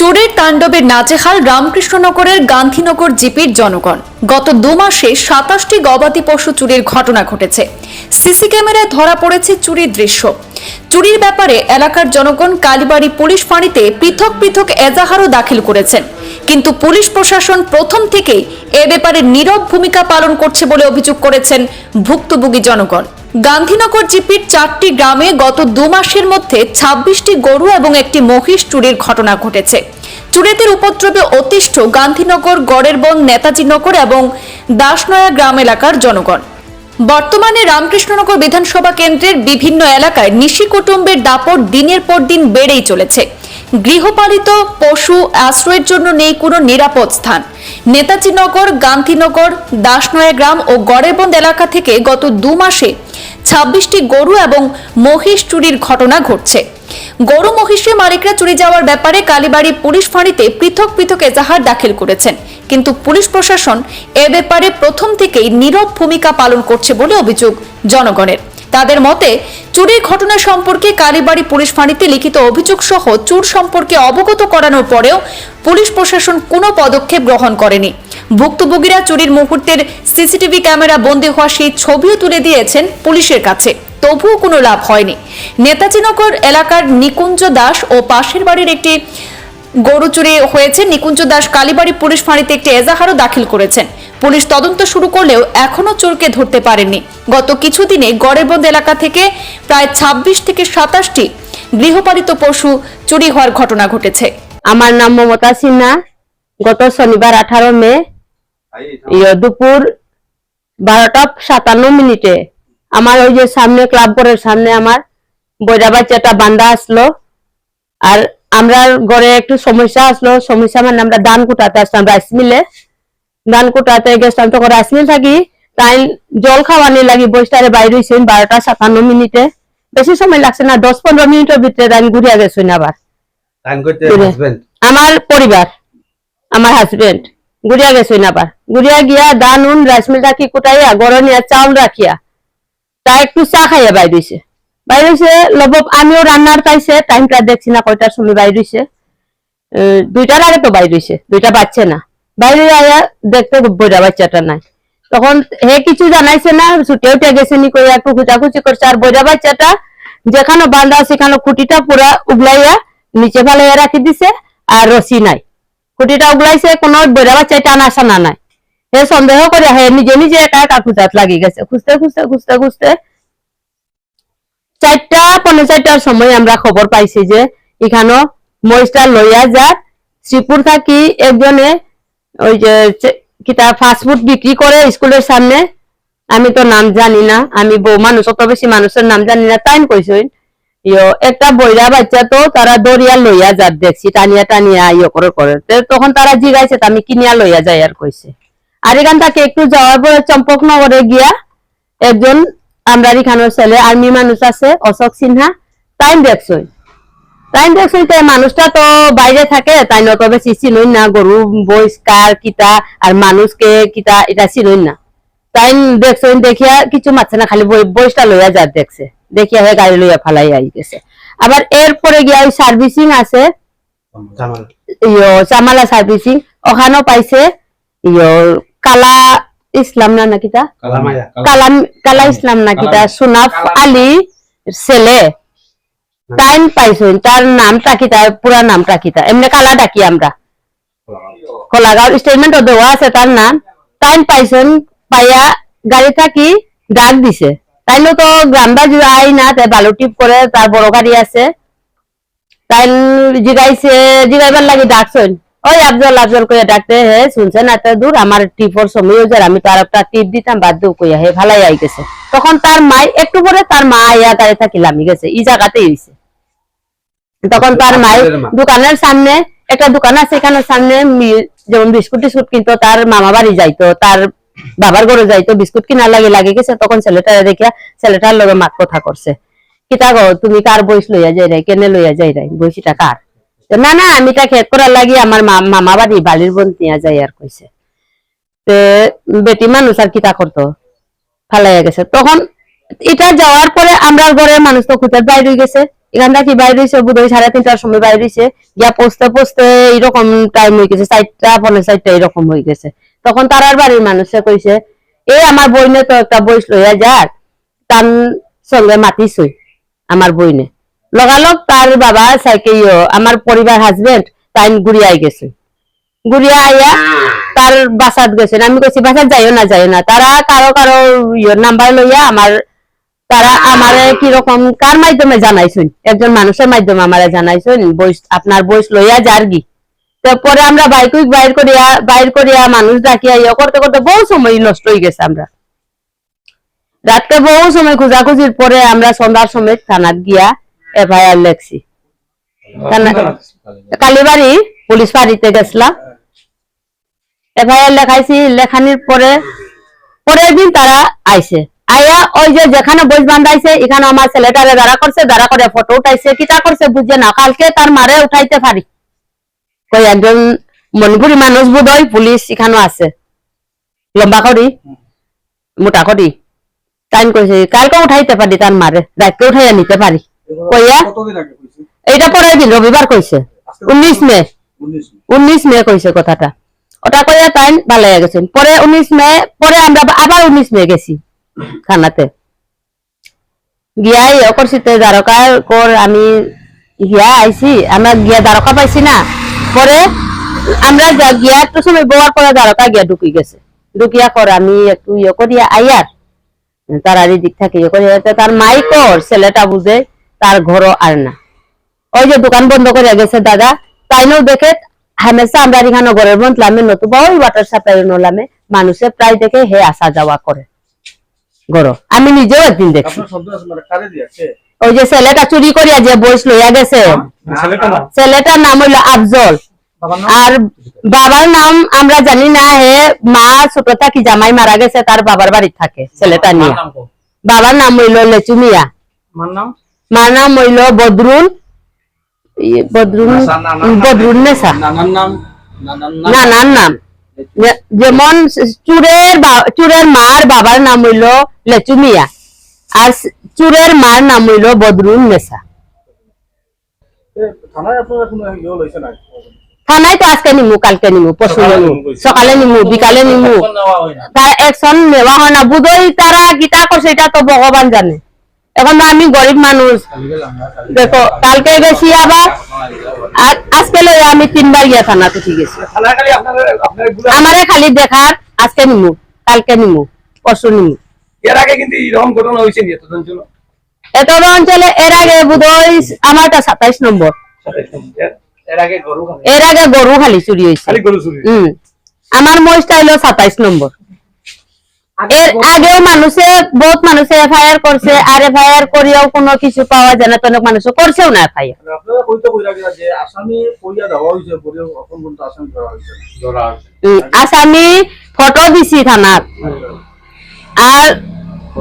চোরের তাণ্ডবে নাচেহাল রামকৃষ্ণনগরের গান্ধীনগর জিপির জনগণ। গত দু মাসে সাতাশটি গবাদি পশু চুরির ঘটনা ঘটেছে। সিসি ক্যামেরায় ধরা পড়েছে চুরির দৃশ্য। চুরির ব্যাপারে এলাকার জনগণ কালীবাড়ি পুলিশ ফাঁড়িতে পৃথক পৃথক এজাহারও দাখিল করেছেন। কিন্তু পুলিশ প্রশাসন প্রথম থেকেই এ ব্যাপারে নীরব ভূমিকা পালন করছে বলে অভিযোগ করেছেন ভুক্তভোগী জনগণ। গান্ধীনগর জিপির চারটি গ্রামে গত দু মাসের মধ্যে ছাব্বিশটি গরু এবং একটি মহিষ চুরির ঘটনা ঘটেছে। চুরিদের উপদ্রবে অতিষ্ঠ গান্ধীনগর গড়ের বন নেতাজিনগর এবং দাসনয়া গ্রাম এলাকার জনগণ। বর্তমানে রামকৃষ্ণনগর বিধানসভা কেন্দ্রের বিভিন্ন এলাকায় নিশি কুটুম্বের দাপট দিনের পর দিন বেড়েই চলেছে। গৃহপালিত পশু আশ্রয়ের জন্য নেই কোনো নিরাপদ স্থান। নেতাজিনগর গান্ধীনগর, দাসনয়া গ্রাম ও গড়েবন্দ এলাকা থেকে গত দু মাসে ছাব্বিশটি গরু এবং মহিষ চুরির ঘটনা ঘটছে। গরু মহিষের মালিকরা চুরি যাওয়ার ব্যাপারে কালীবাড়ি পুলিশ ফাঁড়িতে পৃথক পৃথক এজাহার দাখিল করেছেন। কিন্তু পুলিশ প্রশাসন এ ব্যাপারে প্রথম থেকেই নীরব ভূমিকা পালন করছে বলে অভিযোগ জনগণের। তাদের মতে, চুরির ঘটনা সম্পর্কে কালীবাড়ি পুলিশ ফাঁড়িতে লিখিত অভিযোগ সহ চুর সম্পর্কে অবগত করানোর পরেও পুলিশ প্রশাসন কোনো পদক্ষেপ গ্রহণ করেনি। ভুক্তভোগীরা চুরির মুহূর্তের সিসিটিভি ক্যামেরা বন্দী হওয়া সেই ছবিও তুলে দিয়েছেন পুলিশের কাছে। তবুও কোনো লাভ হয়নি। নেতাজিনগর এলাকার নিকুঞ্জ দাস ও পাশের বাড়ির একটি গরু চুরি হয়েছে। নিকুঞ্জ দাস কালীবাড়ি পুলিশ ফাঁড়িতে একটি এজাহারও দাখিল করেছেন। পুলিশ তদন্ত শুরু করলেও এখনও চোরকে ধরতে পারেননি। গত কিছুদিনে গড়েবন্দ এলাকা থেকে প্রায় ২৬ থেকে সাতাশটি গৃহপালিত পশু চুরি হওয়ার ঘটনা ঘটেছে। আমার নাম মমতা সিনহা। গত শনিবার আঠারো মে দুপুর বারোটা সাতান্ন মিনিটে। আমার ওই যে সামনে ক্লাব ঘরের সামনে আমার বইরা বাচ্চাটা বান্দা আসলো। আর আমরা ঘরে একটু সমস্যা আসলো সমস্যা মানে আমরা ধান কুটাতে আসলাম রাইস মিলে ধান কুটাতে গেছিলাম তখন রাইস মিল থাকি তাই জল খাওয়ানি লাগি বইটারে বাইরে হয়েছে বারোটা সাতান্ন মিনিটে। বেশি সময় লাগছে না দশ পনেরো মিনিটের ভিতরে আমি ঘুরিয়া গেছি আবার। আমার পরিবার আমার হাজবেন্ড গুড়িয়া গেছে আবার? গুড়িয়া গিয়া দান উন রাইস মিল রাখি, কুটাইয়া গরনিয়া চাউল রাখিয়া। তা একটু চা খাইয়া বাইর হইছে। বাইর হইছে লব আমিও রান্নার পাইছে টাইমটা দেখছি না কয়টার সময় বাইর হইছে। দুইটার আগে তো বাইর হইছে, দুইটা বাচ্চা না। বাইরে আয়া দেখতে বইরা বাচ্চাটা নাই। তখন হে কিছু জানাইছে না, ছুটে উঠে গেছে নি কইয়া একটু খুচাখুচি করছে। আর বইরা বাচ্চাটা যেখানে বান্ধা সেখানে খুঁটিটা পুরা উগলাইয়া নিচে ফেলাইয়া রাখি দিছে, আর রশি নাই। খুঁটিটা উগলাইছে, কোনো বইরা বাচ্চায় টানা সানা নাই। হে সন্দেহ করে, হে নিজে নিজে একা একা খুঁজাত লাগি গেছে। খুঁজতে খুঁজতে খুঁজতে খুঁজতে চারটা পনেরো চারটার সময় আমরা খবর পাইছি যে এখানে মহিষটা লইয়া যার শ্রীপুর থাকি একজনে ওই যে কিতা ফাস্টফুড বিক্রি করে স্কুলের সামনে। আমি তো নাম জানি না, আমি বউ মানুষ, অত বেশি মানুষের নাম জানি না তাই কইসইন। একটা বইরা বাচ্চা তো তারা দরিয়া লইয়া যার দেখছি, টানিয়া টানিয়া ইয়ে করে করে। তখন তারা জিগাইছে আমি কিনিয়া লইয়া যাই আর কইছে। আর এখান থেকে একটু যাওয়ার পরে চম্পকনগরে গিয়া একজন আমরা এখানের ছেলে, আর্মি মানুষ আছে, অশোক সিনহা তাই দেখছই। তাই দেখছই তাই মানুষটা তো বাইরে থাকে, তাই নত বেশি চিনই না, গরু বইস কার, কিতা, আর মানুষকে কিতা, এটা চিনই না। তাই দেখছই, দেখিয়া কিছু মারছে না, খালি বই বইসটা লইয়া যার দেখছে। দেখিয়া হে গাড়ি লইয়া ফালাই আই গেছে আবার এরপরে গিয়া ওই সার্ভিসিং আছে। ইয়ো চামালা সার্ভিসিং ওখানেও পাইছে ইয়ো কালা ইসলাম না নাকিটা কালাম কালা ইসলাম নাকিটা সুনাফ আলী ছেলে। টাইম পাইছেন তার নামটা কিতা পুরা নামটা কিতা এমনি কালা ডাকি আমরা। কলাগাঁও স্টেটমেন্ট দেওয়া আছে তার নাম। টাইম পাইছেন পাইয়া গাড়ি থাকি ডাক দিছে। তাইলে তো গ্রামবাজি আই না তাই বালু টিপ করে তার বড় গাড়ি আছে। তাই জিগাইছে জিগাইবার লাগি ডাকছেন। ওই আফজল আফজল কইয়া ডাকতে হে শুনছেন? এত দূর আমার টিপর সময় হয়ে যায় আমি তার একটা টিপ দিতাম দিও কইয়া হে ভালাই আই গেছে। তখন তার মাই একটু পরে তার মা আইয়া গাড়ি থাকি লামি গেছে ই জায়গাতেই হইছে তখন তার মাই দোকানের সামনে একটা দোকান আছে এখানে সামনে যেমন বিস্কুট টিস্কুট কিনতো তার মামা বাড়ি যাইতো তার বাবার ঘরে যাইতো বিস্কুট কিনার লাগে লাগে গেছে, তখন ছেলেটা দেখিয়া ছেলেটার লগে মাত কথা করছে। কিতা গো, তুমি কার বইস লইয়া যাই রাই, কেনে লইয়া যাই রাই বইসিটা কার? না না, আমি তা খেত করার লাগি, আমার মামা বাড়ি, বালির বোন নিয়ে যাই আর কইছে। তে বেটি মানুষ আর কিতা করতো? ফালাইয়া গেছে। তখন এটা যাওয়ার পরে আমরা ঘরে মানুষ তো খুঁজার বাইরে গেছে। এখান থেকে বাইরে হয়েছে বুধ সাড়ে তিনটার সময় বাইরে হয়েছে গিয়া পোস্তে পৌঁছতে এইরকম টাইম হয়ে গেছে, চারটা পনেরো চারটা এরকম হয়ে গেছে। তখন তারার বাড়ির মানুষে কইছে এই আমার বইনে তো একটা বইস লইয়া যার তার সঙ্গে মাতিছই আমার বইনে। লগালগ তার বাবা সাইকে ইয়ো, আমার পরিবার হাজবেন্ড তাই ঘুরিয়ে গেছে ঘুরিয়া আইয়া তার বাসাত গেছেন। আমি কইছি বাসাত যাইও না যাইও না। তারা কারও কারও নাম্বার লইয়া আমার তারা আমারে কীরকম কার মাধ্যমে জানাইছেন? একজন মানুষের মাধ্যমে আমারে জানাইছেন বইস আপনার বইস লইয়া যার গি। তারপরে আমরা বাইক বাইর করিয়া বাইর করিয়া মানুষ ডাকিয়া ইয়ে করতে করতে বহু সময় নষ্ট হয়ে গেছে আমরা। রাত্রে বহু সময় খোঁজাখুঁজির পরে আমরা সন্ধ্যার সময় থানাত গিয়া এফআইআর লেখছি। কালীবাড়ি পুলিশ বাড়িতে গেছিলাম। এফআইআর লেখাইছি, লেখানির পরে, পরের দিন তারা আইছে। আয়া ওই যে যেখানে বইস বান্ধাইছে, এখানে আমার ছেলেটারে দাঁড়া করছে দাঁড়া করে ফটো উঠাইছে কিটা করছে বুঝছে না, কালকে তার মারে উঠাইতে পারি। কই একজন মণিপুরি মানুষ বোধ পুলিশ এখানে আছে। লম্বা করি মোটা করি টাইম কইছে কালকে উঠাইতে পারি তার মারে রাতকে উঠাইয়া নিতে পারি কইয়া, এইটা পরের দিন রবিবার কইছে উনিশ মে। উনিশ মে কইছে কথাটা। ওটা কইয়া তাই ভালো গেছেন পরে উনিশ মে পরে আমরা আবার উনিশ মে গেছি। খানাতে। গিয়াই অকর্ষিতে দ্বারকা কর আমি গিয়া আইছি আমরা গিয়া দ্বারকা পাইছি না। পরে আমরা গিয়া একটু সময় বোয়ার পরে দ্বারকা গিয়া ঢুকি গেছে। ঢুকিয়া কর আমি একটু ইয়ে করিয়া আইয়ার তার আর দিক থাকে ইয়ে করিয়া তার মাই কর, ছেলেটা বুঝে তার ঘরও আর না। ওই যে দোকান বন্ধ করে গেছে দাদা, তাই তাইনও দেখে হামেশা আমরা এখানে ঘরের বন্ধলামে নতুবা ওই ওয়াটার সাপ্লাই নলামে মানুষে প্রায় দেখে হে আসা যাওয়া করে। গর আমি নিজেও একদিন দেখছি ওই যে ছেলেটা চুরি করিয়া যে বইস লইয়া গেছে? ছেলেটার নাম? হইল আফজল। আর বাবার নাম আমরা জানি না হে মা ছোট থাকি জামাই মারা গেছে তার বাবার বাড়ি থাকে ছেলেটা নিয়ে। বাবার নাম হইল লেচুমিয়া। মার নাম? হইল বদরুল বদরুল বদরুল নেশা নানার নাম? যেমন চুরের চুরের মার বাবার নাম হইল লেচুমিয়া। আর চুরের মার নাম হইল বদরুল এ, থানায় তো আজকে নিমু কালকে নিমু সকালে নিমু সকালে নিমু বিকালে নিমু। তার অ্যাকশন নেওয়া হয় না। বুধই তারা গীতা করছে এটা তো ভগবান জানে। এখন তো আমি গরিব মানুষ দেখো কালকে গেছি আবার। আজকে লইয়া আমি তিনবার গিয়া থানাতে ঠিক গেছি। আমারে খালি দেখার আজকে নিমু কালকে নিমু পরশু নিমু। এর আগে কিন্তু এরকম ঘটনা হয়েছে নি এতজন ছিল? এত অঞ্চলে এর আগে বোধহয় আমারটা সাতাইশ নম্বর। এর- এর আগে গরু খালি। এর আগে গরু খালি চুরি হয়েছে। খালি গরু চুরি হম আমার মহিষটা হলো সাতাইশ নম্বর। এর আগেও মানুষে বহুত মানুষে এফআইআর করছে আর এফআইআর করিয়াও কোনো কিছু পাওয়া যায় না তো অনেক মানুষ করছেও না এফআইআর। মানে আপনারা কইতে কইরা গেলা যে আসামি কইয়া দেওয়া হয়েছে পরে এখন পর্যন্ত আসামি ধরা হয়েছে। না। ধরা আসামি ফটো দিছি থানার আর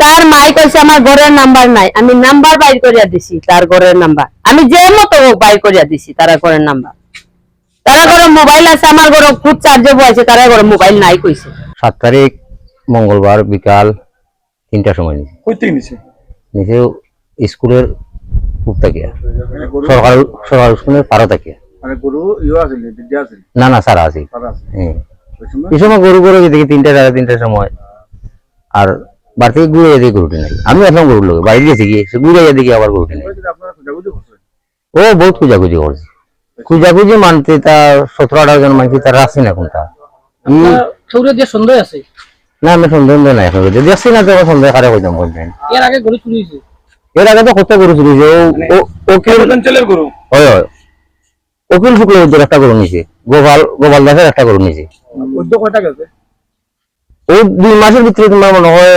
তার মাই কইছে আমার ঘরের নাম্বার নাই। আমি নাম্বার বাইর করিয়া দিছি তার ঘরের নাম্বার। আমি যে মতো হোক বাইর করিয়া দিছি তার ঘরের নাম্বার। তারা ঘরে মোবাইল আছে আমার ঘরে খুব চার্জে বসে তারা ঘরে মোবাইল নাই কইছে। সাত তারিখ মঙ্গলবার বিকাল তিনটার সময় নিছে। কই থেকে নিছে? স্কুলের মানে সরকার সরকার স্কুলের পারো তাকিয়া। মানে গরু ইয়ে আছে না না সারা আছে। তারা আছে। হ্যাঁ। এই সময় গরু গরু দেখি তিনটা সাড়ে তিনটার সময়। আর বাড়তি ঘুরে যেতে গরুটি নাই। আমি আসলাম গরুর লোক বাইরে গেছি গিয়ে সে ঘুরে দেখি আবার গরুটি নাই। ও বহুত খুঁজাখুঁজি করছে। খুঁজাখুঁজি মানতে তার সতেরো আঠারো জন মানছি তার আসছে না কোনটা সৌরে সন্দেহ আছে? না আমি সন্দেহ নাই এখন। যদি আসছি না তো সন্দেহ কারে কইতাম বলছেন এর আগে গরু চুরি হয়েছে? এর আগে তো কত গরু চুরি হয়েছে। ও অঞ্চলের গরু? হয় হয়। অকিল শুক্লবৈদ্যের একটা গরু নিছে গোপাল গোপাল দাসের একটা গরু নিছে কয়টা গেছে? ওই দুই মাসের ভিতরে তোমার মনে হয়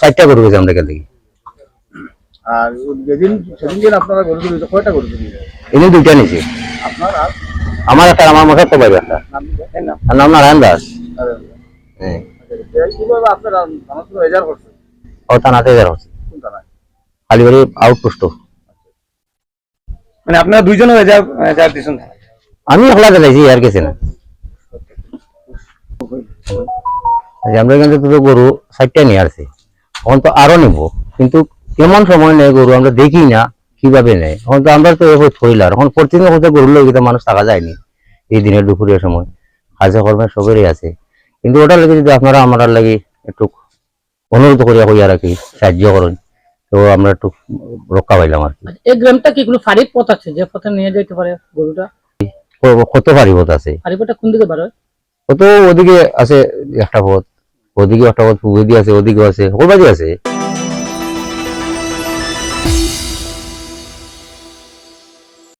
চারটা গরু গেছে আমরা এখান থেকে। আর যেদিন সেদিন দিন আপনারা গরু চুরি হয়েছে, কয়টা গরু চুরি এনে দুইটা নিছে আপনার আর? আমার একটা আমার মশার তো বাইরে একটা। নাম কি? এই নাম। আর নাম নারায়ণ দাস। হ্যাঁ। আচ্ছা, কীভাবে আপনারা থানা এজার করছে? ও থানাতে যার হচ্ছে কোন থানায়? কালীবাড়ি আউটপোস্ট মানে আপনারা দুইজনও এজার এজার দিছেন আমি একলা চালাইছি আর গেছে না। আচ্ছা, আমরা এখান থেকে তো গরু চারটা নিয়ে আসছি এখন তো আরও নিব। কিন্তু কেমন সময় নেই গরু আমরা দেখি না কীভাবে নেয়। এখন তো আমরা তো এবার থইলার এখন প্রতিদিন কোথাও গরুর লোক মানুষ থাকা যায়নি এই দিনের দুপুরের সময়। কাজে কর্মে সবেরই আছে। কিন্তু ওটার লাগে যদি আপনারা আমার লাগে একটু অনুরোধ করিয়া কইয়া রাখি সাহায্য করেন তো আমরা একটু রক্ষা পাইলাম আর কি। আচ্ছা, এই গ্রামটা কি কোনো ফারিক পথ আছে? যে পথে নিয়ে যাইতে পারে গরুটা কত পারিবত আছে? ফারিক পথটা কোন দিকে বারোয় কত ওদিকে আছে একটা পথ। ওদিকে পথ পূর্ব আছে ওদিকে আছে সকল বাজি আছে।